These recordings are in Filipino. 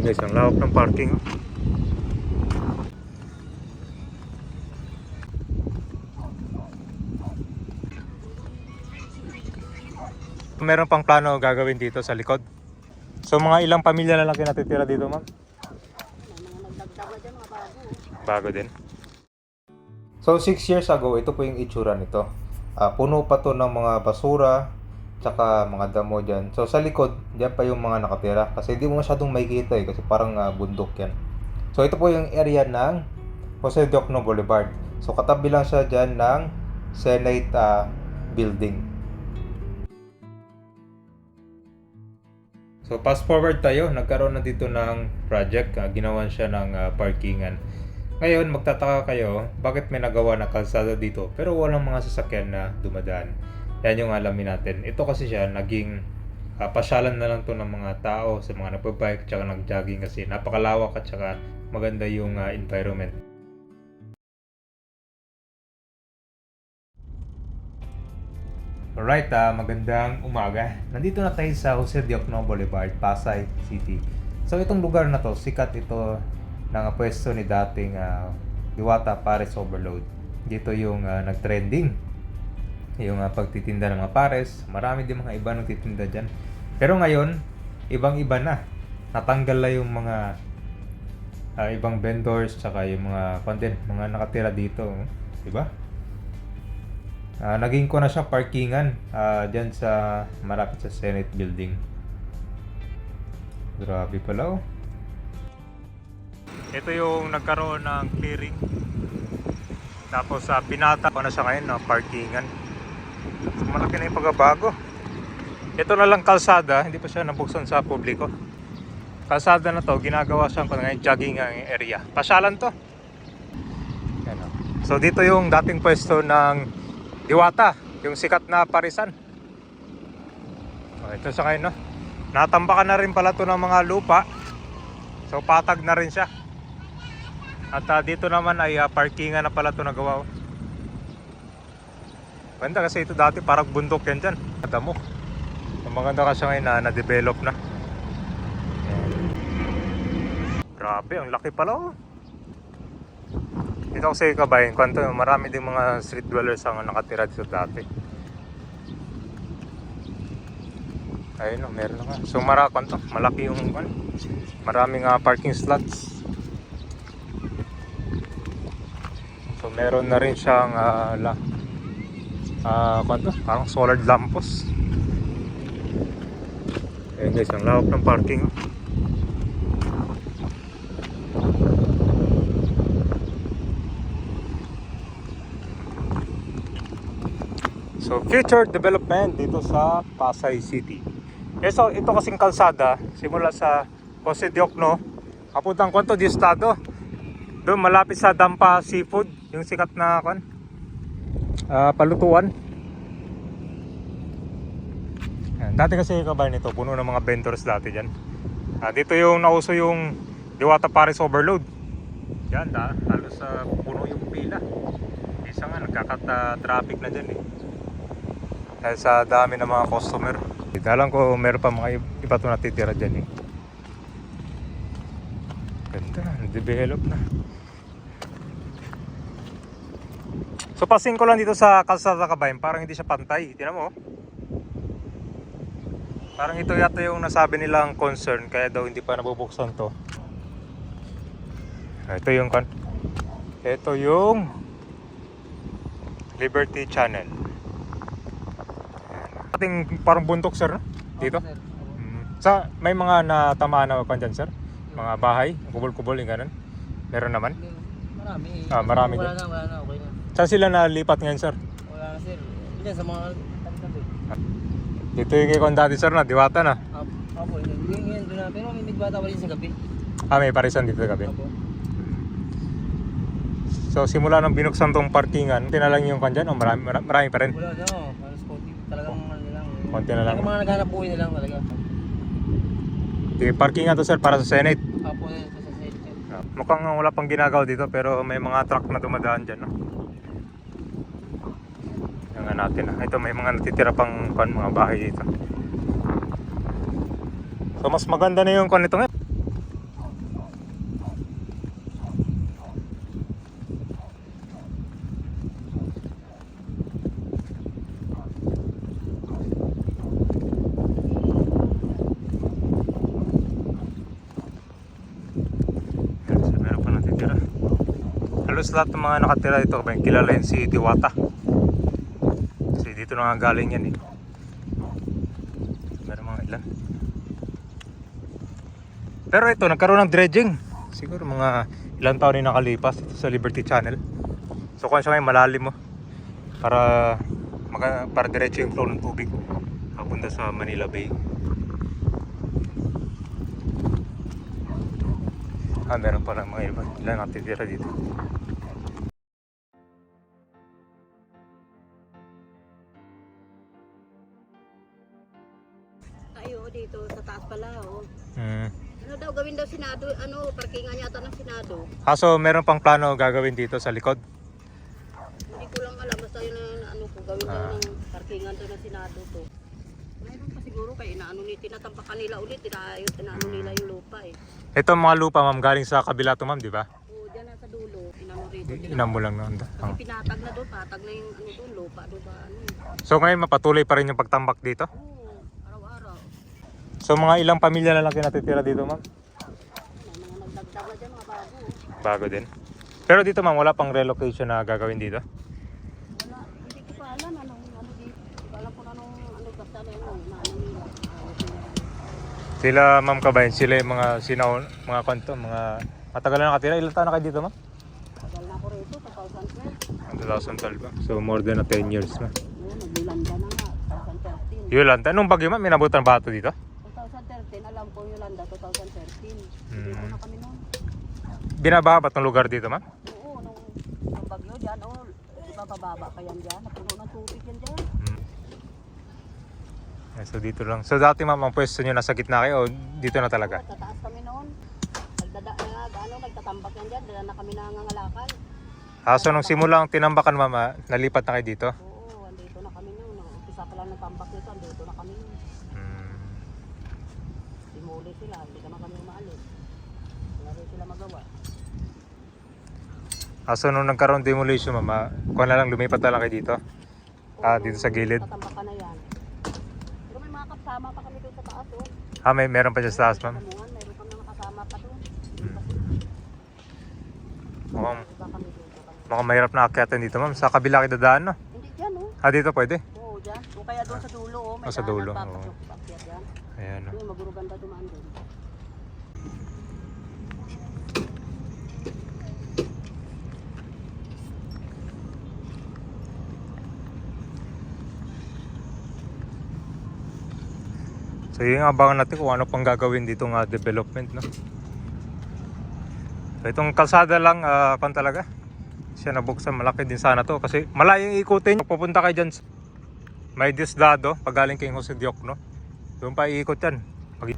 Ayun guys, ang lawak ng parking. Meron pang plano gagawin dito sa likod. So mga ilang pamilya na lang kayo natitira dito, ma'am? Bago din. So 6 years ago, ito po yung itsura nito. Ah, puno pa to ng mga basura, tsaka mga damo dyan. So sa likod, dyan pa yung mga nakatira. Kasi hindi mo masyadong makikita eh, kasi parang ah, bundok yan. So ito po yung area ng Jose Diokno Boulevard. So katabi lang siya dyan ng Senate ah, Building. So fast forward tayo, nagkaroon na dito ng project, ah, ginawan siya ng ah, parkingan. Ngayon, magtataka kayo, bakit may nagawa na kalsada dito pero walang mga sasakyan na dumadaan. Yan yung alamin natin. Ito kasi siya, naging ah, pasyalan na lang to ng mga tao sa mga nagpa-bike tsaka nag-jogging kasi napakalawak at tsaka maganda yung ah, environment. Alright, ah, magandang umaga. Nandito na tayo sa Jose Diokno Boulevard, Pasay City. So itong lugar na to, sikat ito ng pwesto ni dating ah, Diwata Pares Overload. Dito yung ah, nag-trending. Yung ah, pagtitinda ng mga pares. Marami din mga iba nagtitinda dyan. Pero ngayon, ibang-iba na. Natanggal na yung mga ah, ibang vendors tsaka yung mga content, mga nakatira dito. oh. Diba? Ah, naging ko na siya parkingan ah diyan sa malapit sa Senate building. Grabe pala oh. Ito yung nagkaroon ng clearing. Tapos sa pinata ko na siya ngayon na parkingan. So, malaki na yung pagbabago. Ito na lang kalsada, hindi pa siya nabuksan sa publiko. Kalsada na to, ginagawa siyang ngayon jogging area. Pasyalan to. Oh. So dito yung dating pwesto ng Diwata, yung sikat na parisan. Oh, ito sa kayo, no? Natambakan na rin pala to ng mga lupa. So patag na rin siya. At ah, dito naman ay ah, parkingan na pala to nagawa. Oh. Ganda kasi ito dati parang bundok yan dyan. Damo. Ang maganda kasi ngayon na na-develop na. Grabe, ang laki pala oh. Dito kasi kabayan, kwanto, marami din mga street dwellers ang nakatira dito dati. Ayun, oh, meron nga. So marakan to, malaki yung kan. Maraming ah, parking slots. So meron na rin siyang ah, la ah, kwanto, parang solar lampos. Ayun guys, ang lawak ng parking. So, future development dito sa Pasay City. Eh, so, ito kasing kalsada, simula sa Jose Diokno, kapuntang Konto di Estado. Doon malapit sa Dampa Seafood, yung sikat na kan, ah, palutuan. Yan. Dati kasi kabayan nito, puno ng mga vendors dati dyan. Ah, dito yung nauso yung Diwata Paris Overload. Yan, da, halos sa puno yung pila. Isa nga, nagkakat-traffic na dyan eh. Dahil sa dami ng mga customer. Alam ko meron pa mga iba to natitira dyan eh. Ganda, develop na. So passing ko lang dito sa kalsada kabayan, parang hindi siya pantay. Tingnan mo. oh. Parang ito yata yung nasabi nilang concern kaya daw hindi pa nabubuksan to. Ito yung. Ito yung Liberty Channel. Ating parang bundok sir no? dito. Mm. Sa may mga natamaan na pa dyan sir? Mga bahay, kubol-kubol yung ganun. Meron naman. Marami. Ah, marami Wala na, wala na, okay na. Saan sila nalipat ngayon sir? Wala na sir. Diyan sa mga tabi-tabi. Dito yung ikon dati sir na, diwata na. Apo, apo, yun yun doon na. Pero may midbata pa rin sa gabi. Ah, may parisan dito gabi. Apo. So simula nang binuksan tong parkingan, konti na lang yung kandyan o marami, marami, marami pa rin. Wala na, oh. Halos konti. Talagang ano lang. eh. Konti na lang. Mga naghanap buhay na lang talaga. Di, parkingan to sir para sa Senate. Apo ito sa side. Ah, Mukhang wala pang ginagawa dito pero may mga truck na dumadaan dyan. No? nga natin. Ito may mga natitira pang kan mga bahay dito. So mas maganda na yung kan nito ngayon. Halos lahat ng mga nakatira dito, kilala yun si Diwata. Dito na galing yan eh. Meron mga ilan. Pero ito, nagkaroon ng dredging. Siguro mga ilang taon na nakalipas ito sa Liberty Channel. So kung siya ngayon malalim mo para maka, para diretso yung flow ng tubig papunta sa Manila Bay. Ah, meron pa lang mga. Ilan natitira dito. Pala oh. Hmm. Ano daw gawin daw Senado, ano, parkingan yata ng Senado. Ah, so meron pang plano gagawin dito sa likod? Hindi ko lang alam, basta yun ang ano ko, gawin daw Ah. ng parkingan daw ng Senado to. Mayroon pa siguro kay inaano ni tinatampakan nila ulit, tinayos, inaano nila yung lupa eh. Ito mga lupa ma'am galing sa kabila to ma'am, di ba? O diyan na sa dulo, inano rito. Inam mo lang noon. Kasi pinatag na doon, patag na yung ano doon, lupa doon ba ano. So ngayon mapatuloy pa rin yung pagtambak dito? Oo. So mga ilang pamilya na lang kayo natitira dito ma'am? Bago. din. Pero dito ma'am, wala pang relocation na gagawin dito? Wala, hindi ko pa alam anong ano dito. Hindi ko alam kung anong ano basta na yun. Sila ma'am kabayan, sila yung mga sinaw, mga kanto, mga matagal na nakatira. Ilang taon na kayo dito ma'am? Tagal na ako rito, 2012. 2012 ba? So more than a 10 years na. Naglilanda na nga, 2013. Yolanda, nung bagyo ma'am, minabutan ba ito dito? 2013, alam ko Yolanda, 2013. Hindi ko Mm. na kami noon. Binabaha ba itong lugar dito ma'am? Oo, nung, nung bagyo dyan, oh, bababa pa yan dyan? Napuno ng tubig yan dyan. Hmm. Yeah, so dito lang. So dati ma'am, ang pwesto nyo nasa gitna kayo o dito na talaga? Oo, tataas kami noon. Nagdada, nag, ano, nagtatambak yan dyan, dala na kami nangangalakal. Ah, so nung simula ang tinambakan ma'am, ah, nalipat na kayo dito? Oo, andito na kami noon. Nung Umpisa pa lang ng tambak nito, andito na kami noon. Simuli sila, hindi ka na kami umaalis. Wala rin sila magawa. Ah, so nung nagkaroon demolition ma'am, ah, kuha na lang lumipat na lang kayo dito? Ah, dito sa gilid? Tatambakan na yan. Pero may mga kasama pa kami doon sa taas, oh. Ah, may meron pa dyan sa taas ma'am? Mayroon kami mga kasama pa doon. Mukhang, mukhang mahirap na akyatan dito ma'am. Sa kabila kayo dadaan no? Hindi dyan, oh. Ah, dito pwede? Oo, dyan. O kaya doon sa dulo, oh. May Ah, sa dulo, oo. dyan. Ayan no. Yung maguruganda dumaan doon. So yun ang abangan natin kung ano pang gagawin dito nga development no. So itong kalsada lang uh, kan talaga. Siya nabuksan malaki din sana to kasi malayong ikutin. Pupunta kayo dyan sa may disdado pag galing kay Jose Diokno. Doon pa iikot yan. Pag...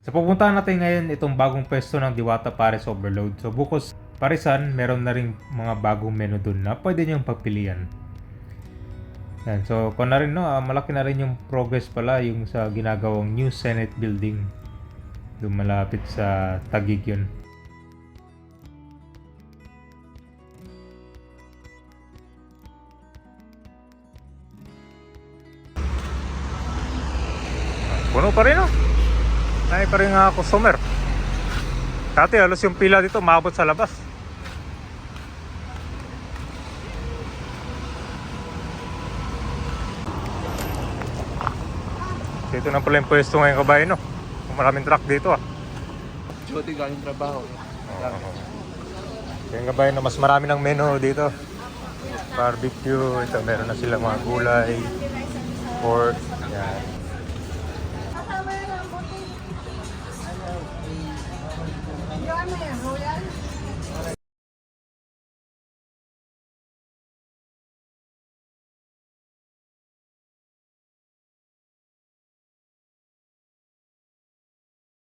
Sa pupuntahan natin ngayon itong bagong pwesto ng Diwata Pares Overload. So bukos Parisan, meron na rin mga bagong menu doon na pwede niyong pagpilian. Yan, so kung na rin no, ah, malaki na rin yung progress pala yung sa ginagawang new Senate building. Doon malapit sa Taguig yun. Puno pa rin oh. Ay pa rin nga customer. Dati halos yung pila dito maabot sa labas. Dito na pala yung pwesto ngayon kabayan no. Maraming truck dito ah. Jody galing trabaho. Yung kabayan no, mas marami ng menu dito. Barbecue, ito meron na silang mga gulay, pork, yan.